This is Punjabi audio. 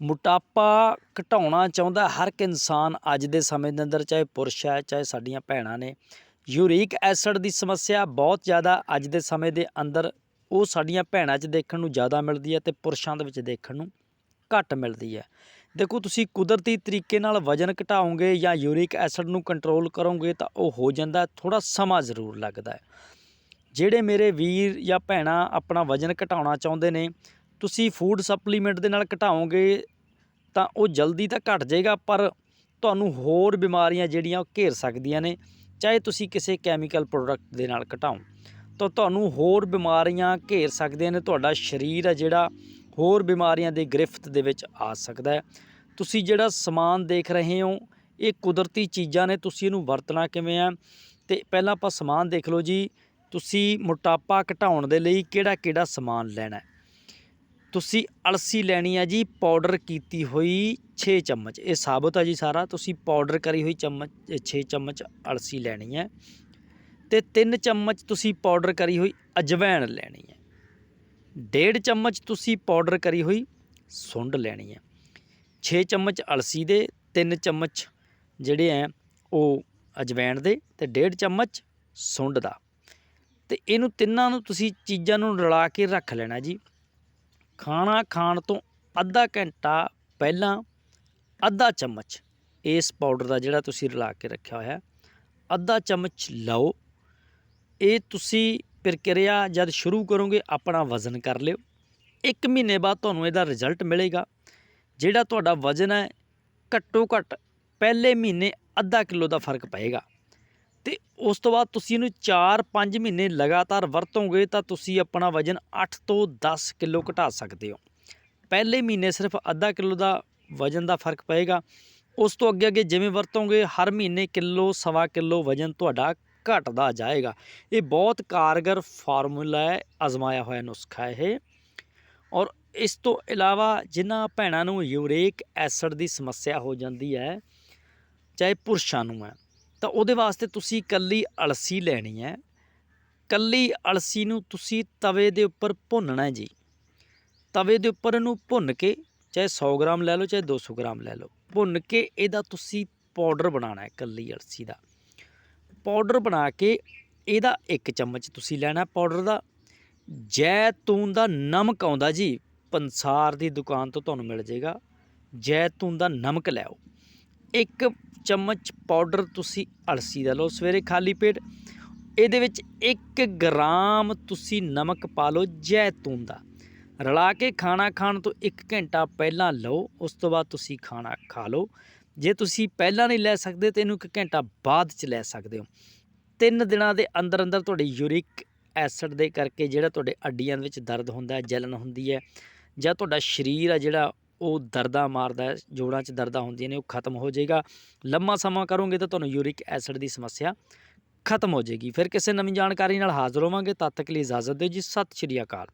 ਮੋਟਾਪਾ ਘਟਾਉਣਾ ਚਾਹੁੰਦਾ ਹਰ ਇੱਕ ਇਨਸਾਨ ਅੱਜ ਦੇ ਸਮੇਂ ਦੇ ਅੰਦਰ, ਚਾਹੇ ਪੁਰਸ਼ ਹੈ, ਚਾਹੇ ਸਾਡੀਆਂ ਭੈਣਾਂ ਨੇ। ਯੂਰਿਕ ਐਸਿਡ ਦੀ ਸਮੱਸਿਆ ਬਹੁਤ ਜ਼ਿਆਦਾ ਅੱਜ ਦੇ ਸਮੇਂ ਦੇ ਅੰਦਰ, ਉਹ ਸਾਡੀਆਂ ਭੈਣਾਂ 'ਚ ਦੇਖਣ ਨੂੰ ਜ਼ਿਆਦਾ ਮਿਲਦੀ ਹੈ ਤੇ ਪੁਰਸ਼ਾਂ ਦੇ ਵਿੱਚ ਦੇਖਣ ਨੂੰ ਘੱਟ ਮਿਲਦੀ ਹੈ। ਦੇਖੋ, ਤੁਸੀਂ ਕੁਦਰਤੀ ਤਰੀਕੇ ਨਾਲ ਵਜਨ ਘਟਾਓਗੇ ਜਾਂ ਯੂਰਿਕ ਐਸਿਡ ਨੂੰ ਕੰਟਰੋਲ ਕਰੋਗੇ ਤਾਂ ਉਹ ਹੋ ਜਾਂਦਾ ਥੋੜਾ ਸਮਾਂ ਜ਼ਰੂਰ ਲੱਗਦਾ ਹੈ। ਜਿਹੜੇ ਮੇਰੇ ਵੀਰ ਜਾਂ ਭੈਣਾਂ ਆਪਣਾ ਵਜਨ ਘਟਾਉਣਾ ਚਾਹੁੰਦੇ ਨੇ ਤੁਸੀਂ ਫੂਡ ਸਪਲੀਮੈਂਟ ਦੇ ਨਾਲ ਘਟਾਓਗੇ, ਤਾਂ ਉਹ ਜਲਦੀ ਤਾਂ ਘਟ ਜਾਏਗਾ, ਪਰ ਤੁਹਾਨੂੰ ਹੋਰ ਬਿਮਾਰੀਆਂ ਜਿਹੜੀਆਂ ਉਹ ਘੇਰ ਸਕਦੀਆਂ ਨੇ, ਚਾਹੇ ਤੁਸੀਂ ਕਿਸੇ ਕੈਮੀਕਲ ਪ੍ਰੋਡਕਟ ਦੇ ਨਾਲ ਘਟਾਓ। ਤਾਂ ਤੁਹਾਨੂੰ ਹੋਰ ਬਿਮਾਰੀਆਂ ਘੇਰ ਸਕਦੀਆਂ ਨੇ, ਤੁਹਾਡਾ ਸਰੀਰ ਹੈ ਜਿਹੜਾ ਹੋਰ ਬਿਮਾਰੀਆਂ ਦੇ ਗ੍ਰਿਫਤ ਦੇ ਵਿੱਚ ਆ ਸਕਦਾ ਹੈ। ਤੁਸੀਂ ਜਿਹੜਾ ਸਮਾਨ ਦੇਖ ਰਹੇ ਹੋ, ਇਹ ਕੁਦਰਤੀ ਚੀਜ਼ਾਂ ਨੇ, ਤੁਸੀਂ ਇਹਨੂੰ ਵਰਤਣਾ ਕਿਵੇਂ ਆ? ਤੇ ਪਹਿਲਾਂ ਆਪਾਂ ਸਮਾਨ ਦੇਖ ਲਓ ਜੀ, ਤੁਸੀਂ ਮੋਟਾਪਾ ਘਟਾਉਣ ਦੇ ਲਈ ਕਿਹੜਾ ਕਿਹੜਾ ਸਮਾਨ ਲੈਣਾ ਹੈ? ਤੁਸੀਂ ਅਲਸੀ ਲੈਣੀ ਹੈ ਜੀ ਪਾਊਡਰ ਕੀਤੀ ਹੋਈ 6 ਚਮਚ। ਇਹ ਸਾਬਤ ਆ ਜੀ ਸਾਰਾ। ਤੁਸੀਂ ਪਾਊਡਰ ਕਰੀ ਹੋਈ ਚਮਚ 6 ਚਮਚ ਅਲਸੀ ਲੈਣੀ ਹੈ ਤੇ 3 ਚਮਚ ਤੁਸੀਂ ਪਾਊਡਰ ਕਰੀ ਹੋਈ ਅਜਵੈਣ ਲੈਣੀ ਹੈ ਡੇਢ ਚਮਚ ਤੁਸੀਂ ਪਾਊਡਰ ਕਰੀ ਹੋਈ ਸੁੰਡ ਲੈਣੀ ਹੈ 6 ਚਮਚ ਅਲਸੀ ਦੇ 3 ਚਮਚ ਜਿਹੜੇ ਹੈ ਉਹ ਅਜਵੈਣ ਦੇ ਤੇ ਡੇਢ ਚਮਚ ਸੁੰਡ ਦਾ। ਤੇ ਇਹਨੂੰ ਤਿੰਨਾਂ ਨੂੰ ਤੁਸੀਂ ਚੀਜ਼ਾਂ ਨੂੰ ਰਲਾ ਕੇ ਰੱਖ ਲੈਣਾ ਜੀ। ਖਾਣਾ ਖਾਣ ਤੋਂ ਅੱਧਾ ਘੰਟਾ ਪਹਿਲਾਂ ਅੱਧਾ ਚਮਚ ਇਸ ਪਾਊਡਰ ਦਾ ਜਿਹੜਾ ਤੁਸੀਂ ਰਲਾ ਕੇ ਰੱਖਿਆ ਹੋਇਆ, ਅੱਧਾ ਚਮਚ ਲਓ। ਇਹ ਤੁਸੀਂ ਪ੍ਰਕਿਰਿਆ ਜਦ ਸ਼ੁਰੂ ਕਰੋਗੇ, ਆਪਣਾ ਵਜ਼ਨ ਕਰ ਲਿਓ। ਇੱਕ ਮਹੀਨੇ ਬਾਅਦ ਤੁਹਾਨੂੰ ਇਹਦਾ ਰਿਜ਼ਲਟ ਮਿਲੇਗਾ। ਜਿਹੜਾ ਤੁਹਾਡਾ ਵਜ਼ਨ ਹੈ, ਘੱਟੋ ਘੱਟ ਪਹਿਲੇ ਮਹੀਨੇ ਅੱਧਾ ਕਿਲੋ ਦਾ ਫ਼ਰਕ ਪਏਗਾ। ਉਸ ਤੋਂ ਬਾਅਦ ਤੁਸੀਂ ਇਹਨੂੰ 4-5 ਮਹੀਨੇ ਲਗਾਤਾਰ ਵਰਤੋਗੇ ਤਾਂ ਤੁਸੀਂ ਆਪਣਾ ਵਜ਼ਨ 8 ਤੋਂ 10 ਕਿਲੋ ਘਟਾ ਸਕਦੇ ਹੋ। ਪਹਿਲੇ ਮਹੀਨੇ ਸਿਰਫ ਅੱਧਾ ਕਿਲੋ ਦਾ ਵਜ਼ਨ ਦਾ ਫ਼ਰਕ ਪਏਗਾ। ਉਸ ਤੋਂ ਅੱਗੇ ਅੱਗੇ ਜਿਵੇਂ ਵਰਤੋਗੇ, ਹਰ ਮਹੀਨੇ ਕਿਲੋ, ਸਵਾ ਕਿਲੋ ਵਜ਼ਨ ਤੁਹਾਡਾ ਘਟਦਾ ਜਾਏਗਾ। ਇਹ ਬਹੁਤ ਕਾਰਗਰ ਫਾਰਮੂਲਾ ਹੈ, ਅਜ਼ਮਾਇਆ ਹੋਇਆ ਨੁਸਖਾ ਇਹ। ਔਰ ਇਸ ਤੋਂ ਇਲਾਵਾ ਜਿਨ੍ਹਾਂ ਭੈਣਾਂ ਨੂੰ ਯੂਰਿਕ ਐਸਿਡ ਦੀ ਸਮੱਸਿਆ ਹੋ ਜਾਂਦੀ ਹੈ, ਚਾਹੇ ਪੁਰਸ਼ਾਂ ਨੂੰ ਹੈ ਤਾਂ ਉਹਦੇ ਵਾਸਤੇ ਤੁਸੀਂ ਕੱਲੀ ਅਲਸੀ ਲੈਣੀ ਹੈ। ਕੱਲੀ ਅਲਸੀ ਨੂੰ ਤੁਸੀਂ ਤਵੇ ਦੇ ਉੱਪਰ ਭੁੰਨਣਾ ਜੀ। ਤਵੇ ਦੇ ਉੱਪਰ ਇਹਨੂੰ ਭੁੰਨ ਕੇ ਚਾਹੇ 100 ਗ੍ਰਾਮ ਲੈ ਲਓ, ਚਾਹੇ 200 ਗ੍ਰਾਮ ਲੈ ਲਓ, ਭੁੰਨ ਕੇ ਇਹਦਾ ਤੁਸੀਂ ਪਾਊਡਰ ਬਣਾਉਣਾ ਹੈ ਕੱਲੀ ਅਲਸੀ ਦਾ। ਪਾਊਡਰ ਬਣਾ ਕੇ ਇਹਦਾ ਇੱਕ ਚਮਚ ਤੁਸੀਂ ਲੈਣਾ ਪਾਊਡਰ ਦਾ। ਜੈਤੂਨ ਦਾ ਨਮਕ ਆਉਂਦਾ ਜੀ, ਪੰਸਾਰ ਦੀ ਦੁਕਾਨ ਤੋਂ ਤੁਹਾਨੂੰ ਮਿਲ ਜਾਏਗਾ। ਜੈਤੂਨ ਦਾ ਨਮਕ ਲਿਆਓ ਇੱਕ ਚਮਚ ਪਾਊਡਰ ਤੁਸੀਂ ਅਲਸੀ ਦਾ ਲਓ ਸਵੇਰੇ ਖਾਲੀ ਪੇਟ। ਇਹਦੇ ਵਿੱਚ 1 ਗ੍ਰਾਮ ਤੁਸੀਂ ਨਮਕ ਪਾ ਲਓ ਜੈਤੂਨ ਦਾ। ਰਲਾ ਕੇ ਖਾਣਾ ਖਾਣ ਤੋਂ 1 ਘੰਟਾ ਪਹਿਲਾਂ ਲਓ, ਉਸ ਤੋਂ ਬਾਅਦ ਤੁਸੀਂ ਖਾਣਾ ਖਾ ਲਓ। ਜੇ ਤੁਸੀਂ ਪਹਿਲਾਂ ਨਹੀਂ ਲੈ ਸਕਦੇ ਤੇ ਇਹਨੂੰ 1 ਘੰਟਾ ਬਾਅਦ ਚ ਲੈ ਸਕਦੇ ਹੋ। ਤਿੰਨ ਦਿਨਾਂ ਦੇ ਅੰਦਰ ਅੰਦਰ ਤੁਹਾਡੀ ਯੂਰਿਕ ਐਸਿਡ ਦੇ ਕਰਕੇ ਜਿਹੜਾ ਤੁਹਾਡੇ ਅੱਡੀਆਂ ਦੇ ਵਿੱਚ ਦਰਦ ਹੁੰਦਾ ਹੈ, ਜਲਨ ਹੁੰਦੀ ਹੈ ਜਾਂ ਤੁਹਾਡਾ ਸਰੀਰ ਆ ਜਿਹੜਾ ਉਹ ਦਰਦਾਂ ਮਾਰਦਾ ਜੋੜਾਂ 'ਚ ਦਰਦਾਂ ਹੁੰਦੀਆਂ ਨੇ, ਉਹ ਖਤਮ ਹੋ ਜਾਏਗਾ। ਲੰਮਾ ਸਮਾਂ ਕਰੋਗੇ ਤਾਂ ਤੁਹਾਨੂੰ ਯੂਰਿਕ ਐਸਿਡ ਦੀ ਸਮੱਸਿਆ ਖਤਮ ਹੋ ਜਾਏਗੀ। ਫਿਰ ਕਿਸੇ ਨਵੀਂ ਜਾਣਕਾਰੀ ਨਾਲ ਹਾਜ਼ਰ ਹੋਵਾਂਗੇ। ਤਦ ਤੱਕ ਲਈ ਇਜਾਜ਼ਤ ਦਿਓ ਜੀ। ਸਤਿ ਸ਼੍ਰੀ ਅਕਾਲ।